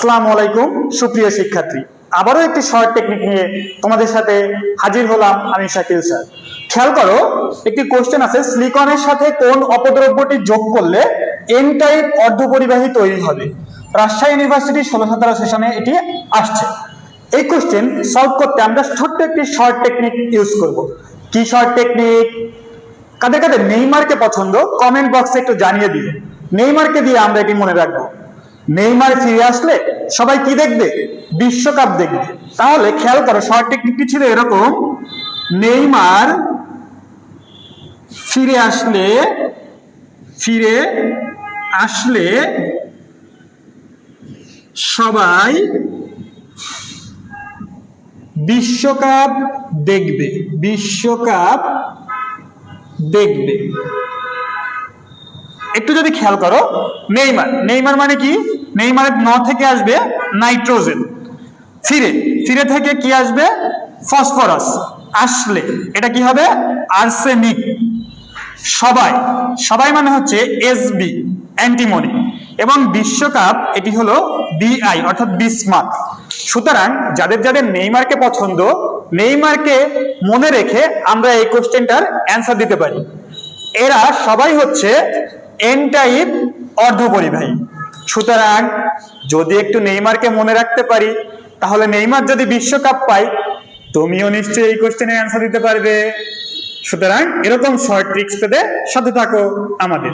আসসালামু আলাইকুম, সুপ্রিয় শিক্ষার্থী। আবারও একটি শর্ট টেকনিক নিয়ে তোমাদের সাথে হাজির হলাম আমি শাকিল স্যার। খেয়াল করো, একটি কোশ্চেন আছে সিলিকনের সাথে কোন অপদ্রব্যটি যোগ করলে এন টাইপ অর্ধপরিবাহী তৈরি হবে? রাজশাহী ইউনিভার্সিটি ষোলো সতেরো সেশনে এটি আসছে। এই কোশ্চেন সলভ করতে আমরা ছোট্ট একটি শর্ট টেকনিক ইউজ করব। কি শর্ট টেকনিক কাদের কাদের নেইমারকে পছন্দ? কমেন্ট বক্সে একটু জানিয়ে দিও নেইমারকে দিয়ে আমরা এটি মনে রাখব। নেইমার ফিরে আসলে সবাই কি দেখবে? বিশ্বকাপ দেখবে। তাহলে খেয়াল করো, শর্ট টেকনিকটি ছিল এরকম, নেইমার ফিরে আসলে ফিরে আসলে সবাই বিশ্বকাপ দেখবে বিশ্বকাপ দেখবে। একটু যদি খেয়াল করো, নেইমার নেইমার মানে কি? নেইমারের ন থেকে আসবে নাইট্রোজেন। ফিরে ফিরে থেকে কি আসবে? ফসফরাস। আসলে এটা কি হবে? আর্সেনিক। সবাই সবাই মানে হচ্ছে এসবি অ্যান্টিমনি এবং বিশ্বকাপ এটি হলো বিআই অর্থাৎ বিসমার্ক সুতরাং যাদের যাদের নেইমারকে পছন্দ, নেইমারকে মনে রেখে আমরা এই কোশ্চেনটার অ্যান্সার দিতে পারি। এরা সবাই হচ্ছে এন টাইপ অর্ধপরিবাহী। সুতরাং যদি একটু নেইমারকে মনে রাখতে পারি, তাহলে নেইমার যদি বিশ্বকাপ পাই তুমিও নিশ্চয়ই এই কোশ্চেনের অ্যান্সার দিতে পারবে। সুতরাং এরকম শর্ট ট্রিক্স পেতে সাথে থাকো আমাদের।